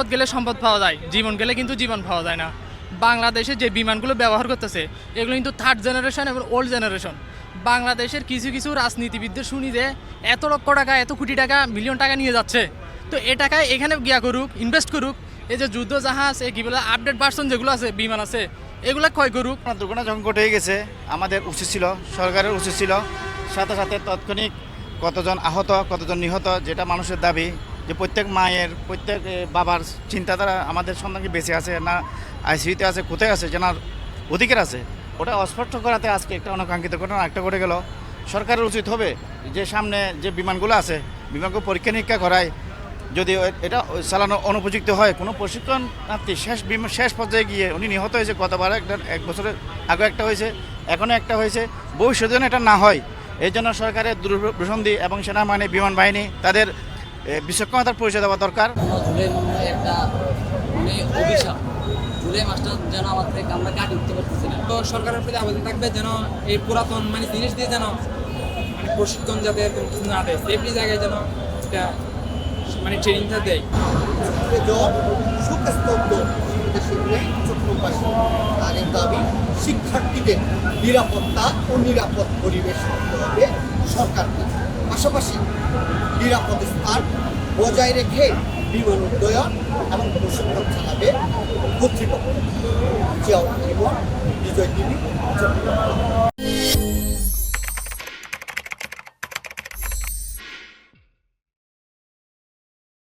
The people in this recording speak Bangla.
সম্পদ গেলে সম্পদ পাওয়া যায়, জীবন গেলে কিন্তু জীবন পাওয়া যায় না। বাংলাদেশে যে বিমানগুলো ব্যবহার করতেছে, এগুলো কিন্তু থার্ড জেনারেশন এবং ওল্ড জেনারেশন বাংলাদেশের কিছু কিছু রাজনীতিবিদদের শুনি যে, এত লক্ষ টাকা, এত কোটি টাকা মিলিয়ন টাকা নিয়ে যাচ্ছে। তো এ টাকায় এখানে গিয়া করুক ইনভেস্ট করুক, এই যে যুদ্ধ জাহাজ, এই কি বলে আপডেট ভার্সন যেগুলো আছে, বিমান আছে, এগুলা ক্ষয় করুক। দুর্ঘটনা যখন ঘটে গেছে, আমাদের উচিত ছিল, সরকারের উচিত ছিল, সাথে সাথে তাৎক্ষণিক কতজন আহত, কতজন নিহত, যেটা মানুষের দাবি যে প্রত্যেক মায়ের, প্রত্যেক বাবার চিন্তাধারা আমাদের সন্তানকে বেঁচে আছে না, আইসিইউতে আছে, কোথায় আছে, জানার অধিকার আছে। ওটা অস্পষ্ট করাতে আজকে একটা অনাকাঙ্ক্ষিত ঘটনা একটা ঘটে গেল। সরকারের উচিত হবে যে সামনে যে বিমানগুলো আছে, বিমানগুলো পরীক্ষা নিরীক্ষা করায়। যদি এটা চালানো অনুপযুক্ত হয়, কোনো প্রশিক্ষণ প্রার্থী শেষ বিম- শেষ পর্যায়ে গিয়ে উনি নিহত হয়েছে, গতবার একটা, এক বছরের আগে একটা হয়েছে, এখনও একটা হয়েছে ভবিষ্যতে যেন এটা না হয়। এই জন্য সরকারের দুর্বসন্ধি এবং সেনাবাহিনী, বিমান বাহিনী, তাদের বিচক্ষণতার পরিচয় দেওয়া দরকার। জুলাই মনে একটা মানে অভিশাপ। জুলাই মাসটা যেন আমার থেকে আমরা কাটিয়ে উঠতে পারতেছি না। তো সরকারের প্রতি আবেদন থাকবে যেন এই পুরাতন মানে জিনিস দিয়ে যেন মানে প্রশিক্ষণ যাতে এরকম কিছু না দেয়। সেফটি জায়গায় যেন এটা মানে ট্রেনিংটা দেয়। তাদের দাবি শিক্ষার্থীদের নিরাপত্তা ও নিরাপদ পরিবেশ করতে হবে সরকারকে। পাশাপাশি নিরাপদ স্থান বজায় রেখে বিমান উন্নয়ন এবং প্রশিক্ষণ চালাবে কর্তৃপক্ষ। জিয়াউর রহমান, বিজয় টিভি